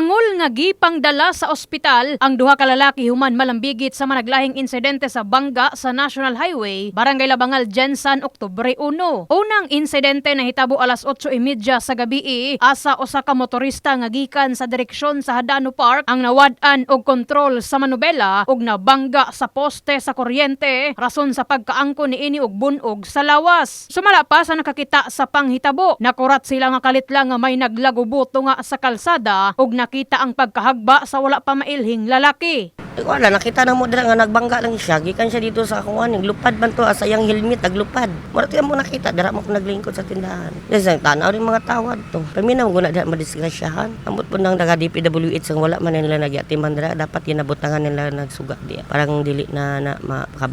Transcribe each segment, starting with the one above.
Angol nga gipang dala sa ospital ang duha ka lalaki human malambigit sa managlahing insidente sa bangga sa National Highway, Barangay Labangal, Jensan, Oktubre 1. Unang insidente na hitabo alas 8:30 sa gabi asa usa ka motorista nga gikan sa direksyon sa Hadano Park ang nawad-an og kontrol sa manubela ug nabangga sa poste sa kuryente rason sa pagkaangko niini og bunog sa lawas. Sumala pa sa nakakita sa panghitabo, nakurat sila nga kalitla nga may naglagubuto nga sa kalsada ug nakita ang pagkahagba sa wala pa mailhing lalaki. Eh, wala, nakita na mo dira nga nagbangga lang siya. Gikan siya dito sa akuan. Naglupad man to, asa yung helmet, naglupad. Mura tiyan mo nakita, dira mo ko naglingkod sa tindahan. Yes, ang tanaw rin mga tawad to. Paminaw ko na dira madisgrasyahan. Ambot po nang daga DPWH ang wala man nila nagyatiman dira. Dapat yinabutangan nila nagsuga diya. Parang dili na, na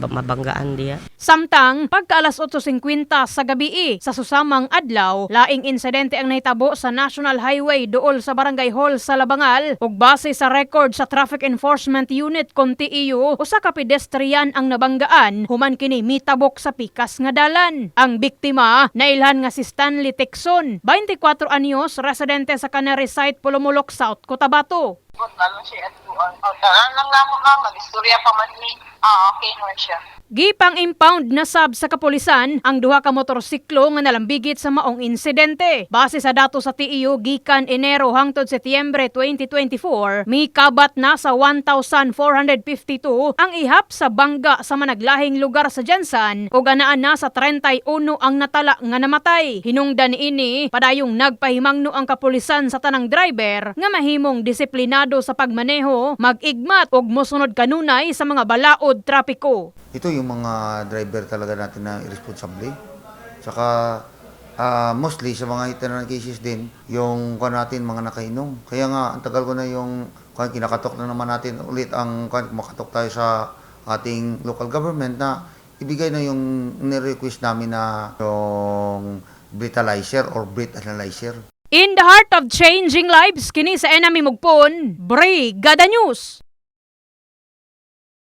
mabanggaan diya. Samtang pagka alas 8.50 sa gabi sa susamang adlaw, laing insidente ang nahitabo sa National Highway dool sa Barangay Hall sa Labangal ug base sa record sa Traffic Enforcement Unit konti iyo, usa ka pedestrian ang nabanggaan human kini mitabok sa pikas nga dalan. Ang biktima nailhan nga si Stanley Texon, 24 anyos, residente sa Canary Site, Pulumulok, South Cotabato. Good na lang siya at doon. O, daan lang lang na, mag-istorya pa man ni. Ah, okay naman siya. Gipang impound na sab sa kapulisan ang duha ka motorsiklo nga nalambigit sa maong insidente. Base sa dato sa TIU gikan Enero hangtod Setyembre 2024, may kabat na sa 1,452 ang ihap sa bangga sa managlahing lugar sa Jansan ug anaan na sa 31 ang natala nga namatay. Hinungdan ini padayong nagpahimangno ang kapulisan sa tanang driver nga mahimong disiplinado sa pagmaneho, mag-igmat ug mosunod kanunay sa mga balaod trapiko. ito yung mga driver talaga natin na irresponsable. Saka ah, mostly sa mga internal cases din, yung kuha natin mga nakainom. Kaya nga, ang tagal ko na yung kuha, kinakatok na naman natin ulit ang kuha, makatok tayo sa ating local government na ibigay na yung nirequest namin na yung breathalyzer or breath analyzer. In the heart of changing lives, kini sa enemy mugpon, Brigada News.